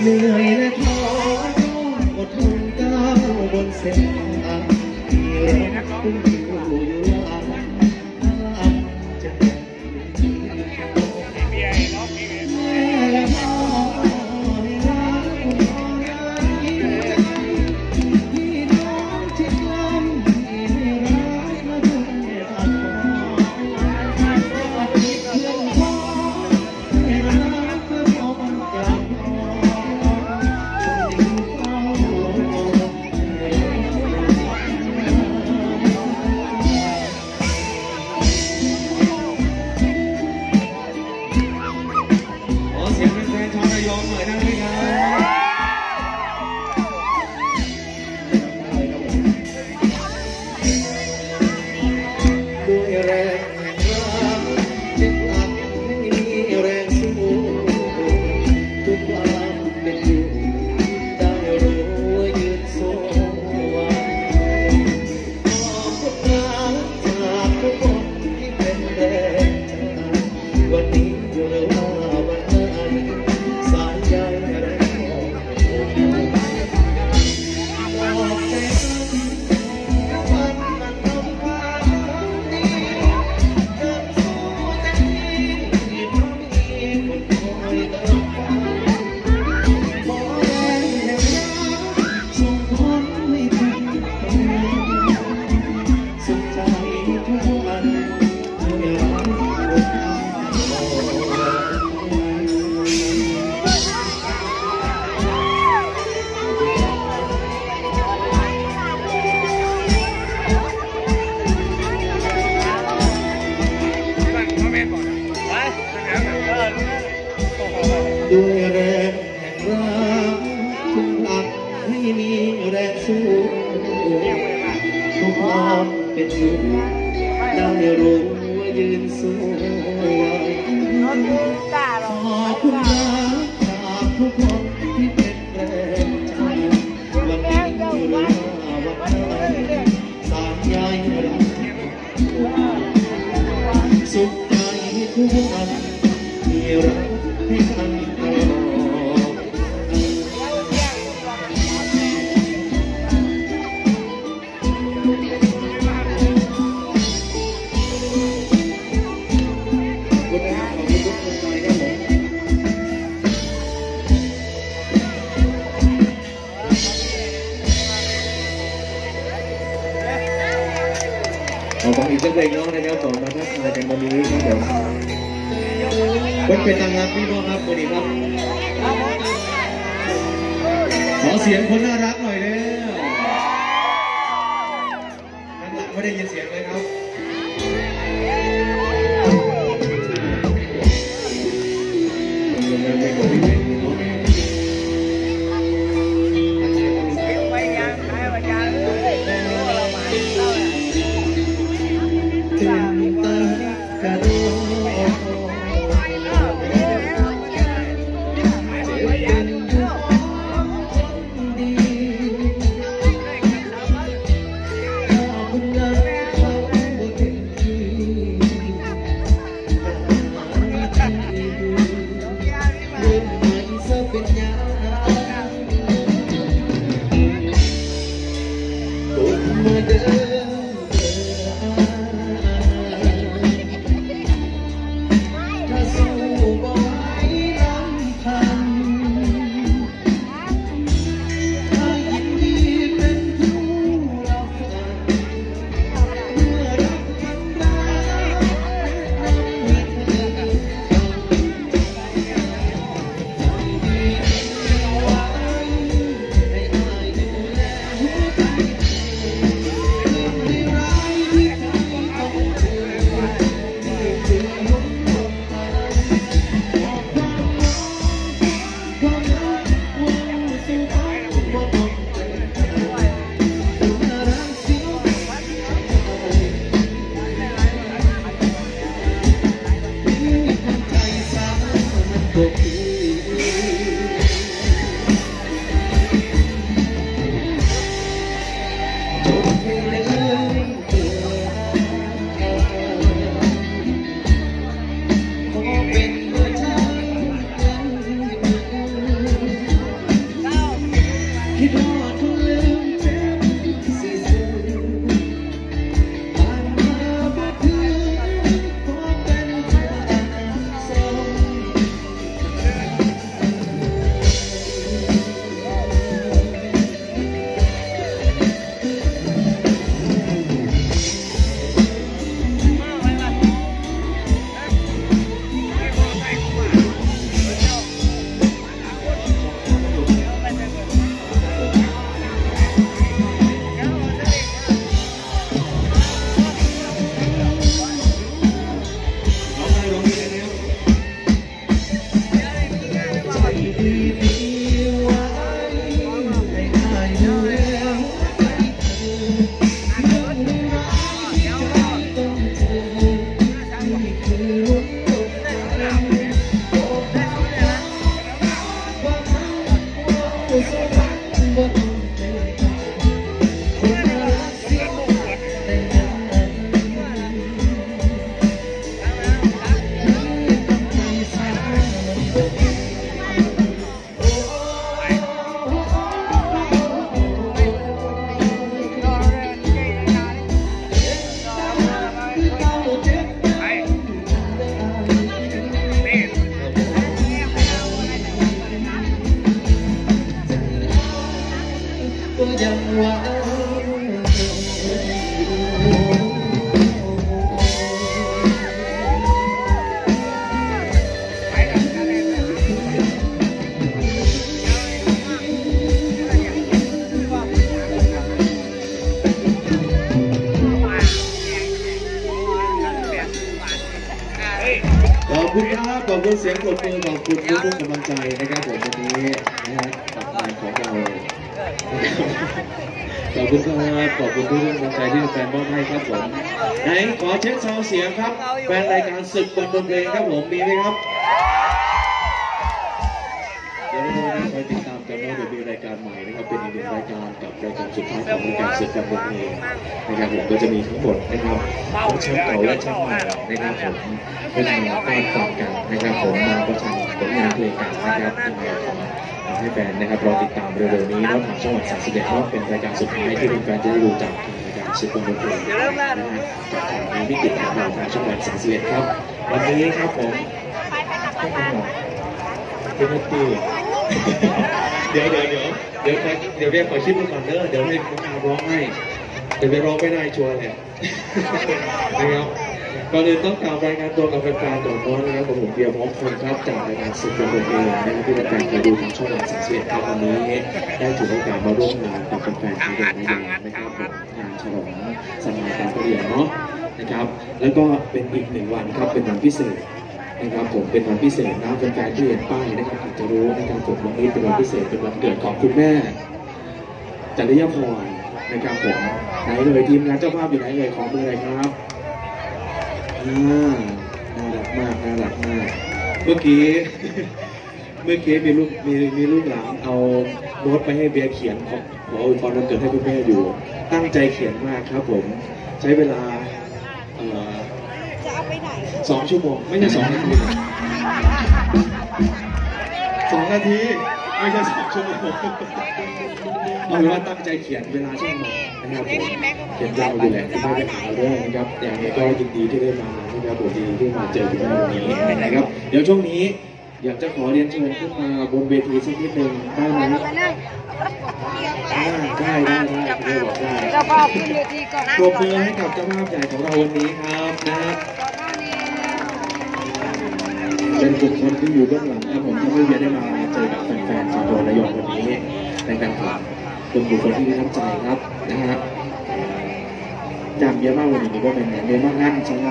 เหนื่อยและท้ออดทนก้าวบนเส้นทางที่รักคุ้อยู่ ทุกคนเป็นหนุ่มได้รู้ว่ายืนสวยขอบคุณนะจากทุกคนที่เป็นแรงใจวันนี้รู้ว่าวันไหนสามยายรัสุขใจทุกวันมีรักให้กัน เป็นนางงามพี่น้องครับวันนี้ครับ ขอเสียงคนน่ารัก ขอบคุณทุกๆกำลังใจนะครับผมวันนี้นะฮะกับงานของเราขอบคุณครับขอบคุณทุกๆกำลังใจที่แฟนมอบให้ครับผมไหนขอเช็คซาวเสียงครับแฟนรายการศึกบนดนเพลงครับผมมีไหมครับเดี๋ยว สุดท้ายของรายการศึกกับดนเพลงนะครับผมก็จะมีทั้งหมดนะครับทั้งแชมป์เก่าและแชมป์ใหม่นะครับผมเพื่อมาต้อนรับกันนะครับผมมาประชันผลงานเพลงกันนะครับยังไงขอให้แฟนนะครับรอติดตามเร็วๆนี้แล้วทางช่องวันสามสิบเอ็ดเพราะเป็นรายการสุดท้ายที่แฟนจะได้ดูจากทางรายการศึกกับดนเพลงนะฮะจากทางนี้วิกฤตของเราทางช่องวันสามสิบเอ็ดครับวันนี้ครับผมต้องเป็นหมอเป็นนักตี เดี๋ยวเดี๋ยวเดี๋ยวเดี๋ยวเดี๋ยวเรียกขอคิดดูก่อนเด้อเดี๋ยวให้คุณอาร้องให้เดี๋ยวไปร้องไม่ได้ชัวร์เลยนะครับก่อนอื่นต้องกล่าวรายงานตัวกับแฟนๆก่อนเนาะนะครับผมเบียร์พร้อมคนครับจากรายการสุดยอดเองนะครับที่แฟนๆเคยดูทางช่องวันสามสิบเอ็ดครับวันนี้ได้ถือโอกาสมาร่วมงานกับแฟนๆที่เดินทางนะครับงานฉลองสมัยการเรียนเนาะนะครับ แล้วก็เป็นอีกหนึ่งวันครับเป็นวันพิเศษ นะครับผมเป็นวันพิเศษนะแฟนๆที่เห็นป้ายนะครับอาจจะรู้นะครับผมวันนี้เป็นวันพิเศษเป็นวันเกิดของคุณแม่จริยพรนะครับผมไหนเลยทีมงานเจ้าภาพอยู่ไหนเลยขอมือเลยครับอ่าน่ารักมากน่ารักมากเมื่อกี้เมื่อกี้มีลูกมีมีลูกหลานเอาโน้ตไปให้เบียร์เขียนขอขออวยพรวันเกิดให้คุณแม่อยู่ ตั้งใจเขียนมากครับผม ใช้เวลา สองชั่วโมง ไม่ใช่สองนาทีสองนาที ไม่ใช่สองชั่วโมงเอาเป็นว่าตั้งใจเขียนเวลาชั่วโมงนะครับผมเขียนยาวอยู่แหละที่ไม่เป็นหาเรื่องนะครับอย่างนี้ก็ยินดีที่ได้มานะครับผมยินดีที่มาเจอคุณแม่วันนี้นะครับ เดี๋ยวช่วงนี้อยากจะขอเรียนเชิญขึ้นมาบนเวทีสักนิดหนึ่งได้ไหมมานั่งได้ได้ได้ได้เรียกบอกได้เจ้าพ่อขึ้นเวทีก่อนปรบมือให้กับเจ้าภาพใหญ่ของเราวันนี้ครับนะฮะ ก่อนหน้านี้ เป็น บุคคลที่อยู่เบื้องหลังครับผมที่ไม่ได้มาเจอกับแฟนๆชาวจังหวัดระยองวันนี้ในการผมเป็นบุคคลที่มีน้ำใจครับนะฮะจำเยอะมากวันนี้ก็เป็นเยอะมากนั่นใช่ไหม